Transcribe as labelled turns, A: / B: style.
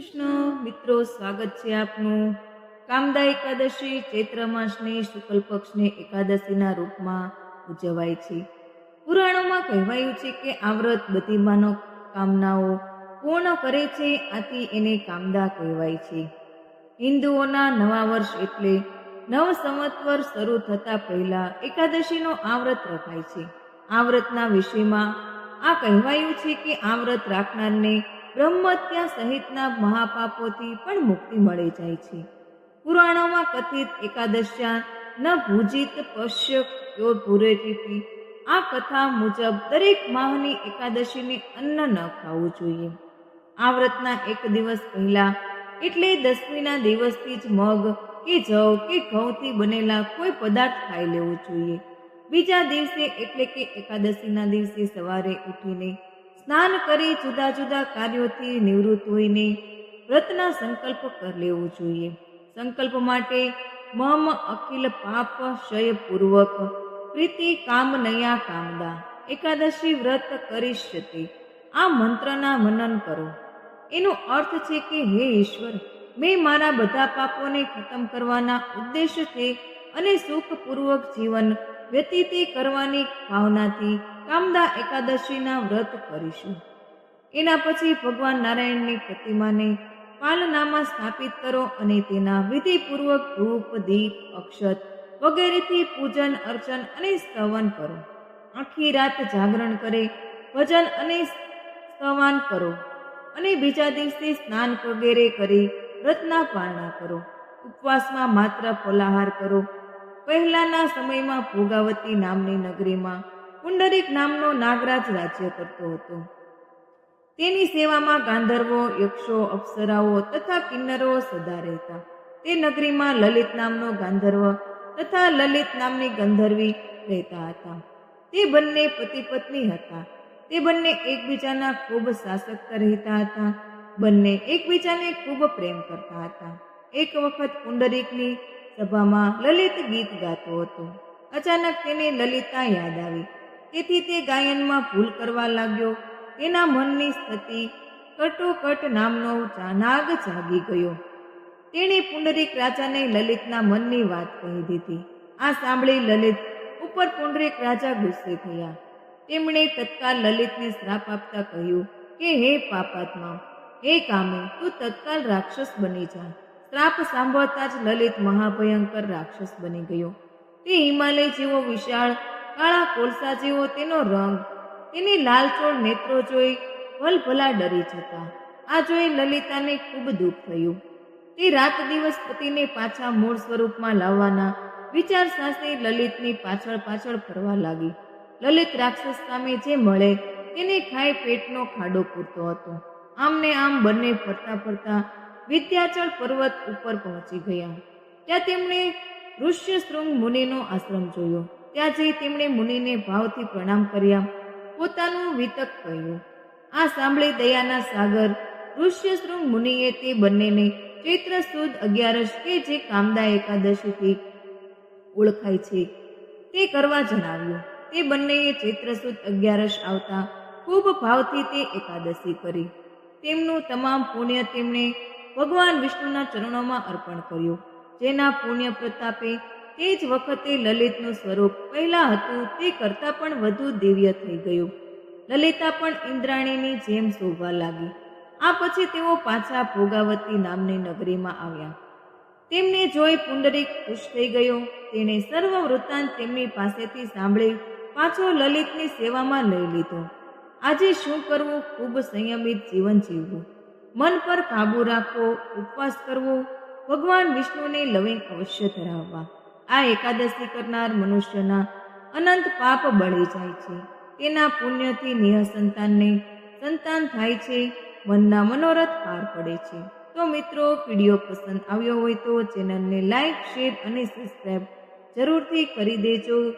A: કૃષ્ણ. મિત્રો, સ્વાગત છે આપનું. કામદા એકાદશી ચૈત્ર માસની શુક્લ પક્ષની એકાદશીના રૂપમાં ઉજવાય છે. પુરાણોમાં કહેવાયું છે કે આ વ્રત બધી માનવ કામનાઓ પૂર્ણ કરે છે, આથી એને કામદા કહેવાય છે. હિન્દુઓના નવા વર્ષ એટલે નવ સંવત્સર શરૂ થતા પહેલા એકાદશીનો આ વ્રત રખાય છે. આ વ્રતના વિષયમાં આ કહેવાયું છે કે આ વ્રત રાખનારને બ્રહ્મત્યા સહિતના મહાપાપોથી પણ મુક્તિ મળી જાય છે. પુરાણોમાં કથિત એકાદશ્યા ન ભૂજિત પશ્ય યો ભૂરેટીપી આ કથા મુજબ દરેક માહની એકાદશીને અન્ન ન ખાવું જોઈએ. આ વ્રતના એક દિવસ પહેલા એટલે દસમીના દિવસથી જ મગ કે જવ કે ઘઉંથી બનેલા કોઈ પદાર્થ ખાઈ લેવો જોઈએ. બીજા દિવસે એટલે કે એકાદશીના દિવસે સવારે ઉઠીને સ્નાન કરી જુદા જુદા કાર્યોથી નિવૃત્ત હોઈને વ્રતના સંકલ્પ કરી લેવો જોઈએ. સંકલ્પ માટે મમ અખિલ પાપ ક્ષય પૂર્વક પ્રીતિ કામ નયા કામદા, એકાદશી વ્રત કરીશ્યતે આ મંત્રના મનન કરો. એનો અર્થ છે કે, હે ઈશ્વર, મેં મારા બધા પાપોને ખતમ કરવાના ઉદ્દેશથી અને સુખપૂર્વક જીવન વ્યતીતિ કરવાની ભાવનાથી કામદા એકાદશીના વ્રત કરીશું. એના પછી ભગવાન નારાયણની પ્રતિમાને પાલનામાં સ્થાપિત કરો અને તેના વિધિપૂર્વક ધૂપ, દીપ, અક્ષત વગેરેથી પૂજન, અર્ચન અને સ્તવન કરો. આખી રાત જાગરણ કરે, ભજન અને સ્તવાન કરો અને બીજા દિવસે સ્નાન વગેરે કરી વ્રતના પારણા કરો. ઉપવાસમાં માત્ર ફલાહાર કરો. પહેલાના સમયમાં ભોગાવતી નામની નગરીમાં પુંડરીક નામનો નાગરાજ રાજ્ય કરતો હતો. તેની સેવામાં ગાંધર્વો, યક્ષો, અપ્સરાઓ તથા કિન્નરો સદા રહેતા. તે નગરીમાં લલિત નામનો ગાંધર્વ તથા લલિત નામની ગંધર્વી રહેતા હતા. તે બંને પતિ પત્ની હતા. તે બંને એકબીજાના ખૂબ શાસક રહેતા હતા. બંને એકબીજાને ખૂબ પ્રેમ કરતા હતા. એક વખત પુંડરીકની સભામાં લલિત ગીત ગાતો હતો. અચાનક તેને લલિતા યાદ આવી. તેથી તે ગાયનમાં ભૂલ કરવા લાગ્યો. તેના મનની સ્થિતિ કટોકટ નામનો નાગ જાગી ગયો. તેણે પુંડરીક રાજાને લલિતના મનની વાત કહી દીધી. આ સાંભળી લલિત ઉપર પુંડરીક રાજા ગુસ્સે થયા. તેમણે તત્કાલ લલિતને શ્રાપ આપતા કહ્યું કે, હે પાપાત્મા, હે કામે, તું તત્કાલ રાક્ષસ બની જા. શ્રાપ સાંભળતા જ લલિત મહાભયંકર રાક્ષસ બની ગયો. તે હિમાલય જેવો વિશાળ કાળા કોલસા જેવો તેનો રંગ. તેની લાલચોળ નેત્રો જોઈ ભલભલા ડરી જતા. આ જોઈ લલિતાને ખૂબ દુઃખ થયું. તે રાત દિવસ પતિને પાછા મૂળ સ્વરૂપમાં લાવવાના વિચાર સાથે લલિતની પાછળ પાછળ ફરવા લાગી. લલિત રાક્ષસ સામે જે મળે તેને ખાઈ પેટનો ખાડો પૂરતો હતો. આમને આમ બંને ફરતા ફરતા વિદ્યાચળ પર્વત ઉપર પહોંચી ગયા. ત્યાં તેમણે ઋષ્યશૃંગ મુનિનો આશ્રમ જોયો. ત્યાં જઈ તેમણે મુનિને ભાવથી પ્રણામ કર્યા. પોતાનું વિતક કહ્યું. આ સાંભળી દયાના સાગર, ઋષ્યશૃંગ મુનિએ તે બંનેને ચૈત્ર સુદ અગિયારસ કે જે કામદા એકાદશીથી ઓળખાય છે, તે કરવા જણાવ્યું. તે બંનેએ ચૈત્ર સુદ અગિયારસ આવતા ખૂબ ભાવથી તે એકાદશી કરી. તેમનું તમામ પુણ્ય તેમણે ભગવાન વિષ્ણુના ચરણોમાં અર્પણ કર્યું, જેના પુણ્ય પ્રતાપે તે જ વખતે લલિતનું સ્વરૂપ પહેલા હતું, તે કરતાં પણ વધુ દિવ્ય થઈ ગયું. લલિતા પણ ઇન્દ્રાણીની જેમ શોભવા લાગી. આ પછી તેઓ પાછા ભોગાવતી નામની નગરીમાં આવ્યા. તેમને જોઈ પુંડરીક ખુશ થઈ ગયો. તેણે સર્વ વૃત્તાંત તેમની પાસેથી સાંભળી પાછો લલિતની સેવામાં લઈ લીધો. આજે શું કરવું? ખૂબ સંયમિત જીવન જીવવું. મન પર કાબુ રાખવો, ઉપવાસ કરવો, ભગવાન વિષ્ણુને લવિંગ અવશ્ય ધરાવવા. આ એકાદશી કરનાર મનુષ્યના અનંત પાપ બળી જાય છે. તેના પુણ્યથી નિહ સંતાનને સંતાન થાય છે, મનના મનોરથ પાર પડે છે. તો મિત્રો, વીડિયો પસંદ આવ્યો હોય તો ચેનલને લાઈક, શેર અને સબસ્ક્રાઈબ જરૂરથી કરી દેજો.